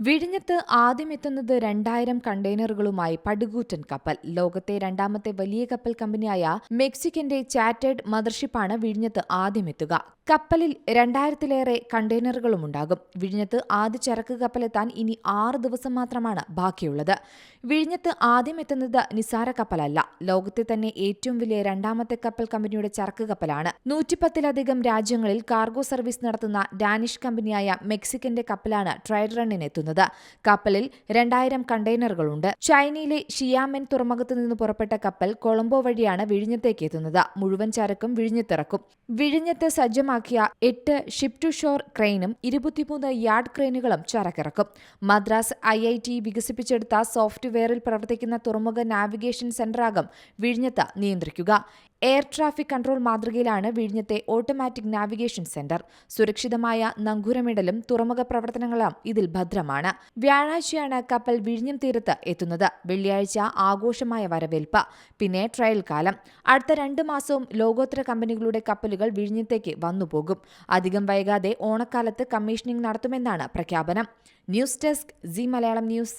വിഴിഞ്ഞത്ത് ആദ്യമെത്തുന്നത് രണ്ടായിരം കണ്ടെയ്നറുകളുമായി പടുകൂറ്റൻ കപ്പൽ. ലോകത്തെ രണ്ടാമത്തെ വലിയ കപ്പൽ കമ്പനിയായ മെക്സിക്കന്റെ ചാറ്റേഡ് മദർഷിപ്പാണ് വിഴിഞ്ഞത്ത് ആദ്യമെത്തുക. കപ്പലിൽ രണ്ടായിരത്തിലേറെ കണ്ടെയ്നറുകളും ഉണ്ടാകും. വിഴിഞ്ഞത്ത് ആദ്യ ചരക്ക് കപ്പലെത്താൻ ഇനി ആറ് ദിവസം മാത്രമാണ് ബാക്കിയുള്ളത്. വിഴിഞ്ഞത്ത് ആദ്യം എത്തുന്നത് നിസാര കപ്പലല്ല. ലോകത്തെ തന്നെ ഏറ്റവും വലിയ രണ്ടാമത്തെ കപ്പൽ കമ്പനിയുടെ ചരക്ക് കപ്പലാണ്. നൂറ്റിപ്പത്തിലധികം രാജ്യങ്ങളിൽ കാർഗോ സർവീസ് നടത്തുന്ന ഡാനിഷ് കമ്പനിയായ മെക്സിക്കന്റെ കപ്പലാണ് ട്രയൽ റണ്ണിന് എത്തുന്നത് കപ്പലിൽ രണ്ടായിരം കണ്ടെയ്നറുകളുണ്ട്. ചൈനയിലെ ഷിയാമെൻ തുറമുഖത്ത് നിന്ന് പുറപ്പെട്ട കപ്പൽ കൊളംബോ വഴിയാണ് വിഴിഞ്ഞത്തേക്ക് എത്തുന്നത്. മുഴുവൻ ചരക്കും വിഴിഞ്ഞത്തിറക്കും. വിഴിഞ്ഞത്ത് സജ്ജമാക്കിയ എട്ട് ഷിപ്പ് ടു ഷോർ ക്രെയിനും ഇരുപത്തിമൂന്ന് യാർഡ് ക്രെയിനുകളും ചരക്കിറക്കും. മദ്രാസ് ഐ ഐ ടി വികസിപ്പിച്ചെടുത്ത സോഫ്റ്റ്വെയറിൽ പ്രവർത്തിക്കുന്ന തുറമുഖ നാവിഗേഷൻ സെന്ററാകും വിഴിഞ്ഞത്ത് നിയന്ത്രിക്കുക. എയർ ട്രാഫിക് കൺട്രോൾ മാതൃകയിലാണ് വിഴിഞ്ഞത്തെ ഓട്ടോമാറ്റിക് നാവിഗേഷൻ സെന്റർ. സുരക്ഷിതമായ നങ്കൂരമിടലും തുറമുഖ പ്രവർത്തനങ്ങളും ഇതിൽ ഭദ്രമാണ്. വ്യാഴാഴ്ചയാണ് കപ്പൽ വിഴിഞ്ഞം തീരത്ത് എത്തുന്നത്. വെള്ളിയാഴ്ച ആഘോഷമായ വരവേൽപ്പ് പിന്നെ ട്രയൽ കാലം. അടുത്ത രണ്ട് മാസവും ലോകോത്തര കമ്പനികളുടെ കപ്പലുകൾ വിഴിഞ്ഞത്തേക്ക് വന്നുപോകും. അധികം വൈകാതെ ഓണക്കാലത്ത് കമ്മീഷനിംഗ് നടത്തുമെന്നാണ് പ്രഖ്യാപനം. News desk C Malayalam news.